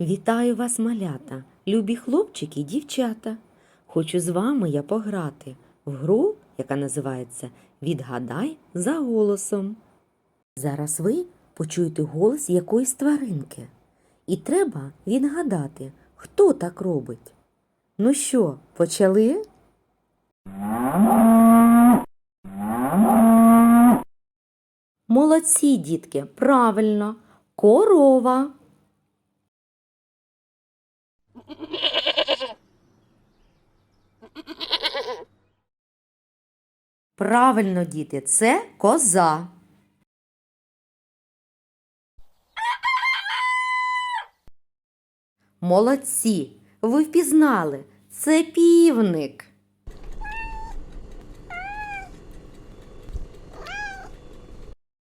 Вітаю вас, малята, любі хлопчики і дівчата. Хочу з вами я пограти в гру, яка називається Відгадай за голосом. Зараз ви почуєте голос якоїсь тваринки. І треба відгадати, хто так робить. Ну що, почали? Молодці, дітки, правильно, корова. Правильно, діти, це коза. Молодці, ви впізнали, це півник.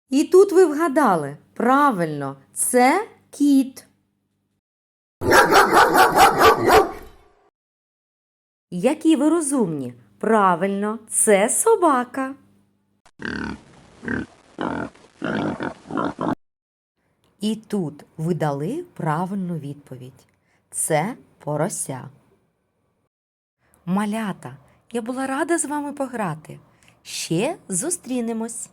І тут ви вгадали, правильно, це кіт. Які ви розумні? Правильно, це собака. І тут ви дали правильну відповідь. Це порося. Малята, я була рада з вами пограти. Ще зустрінемось.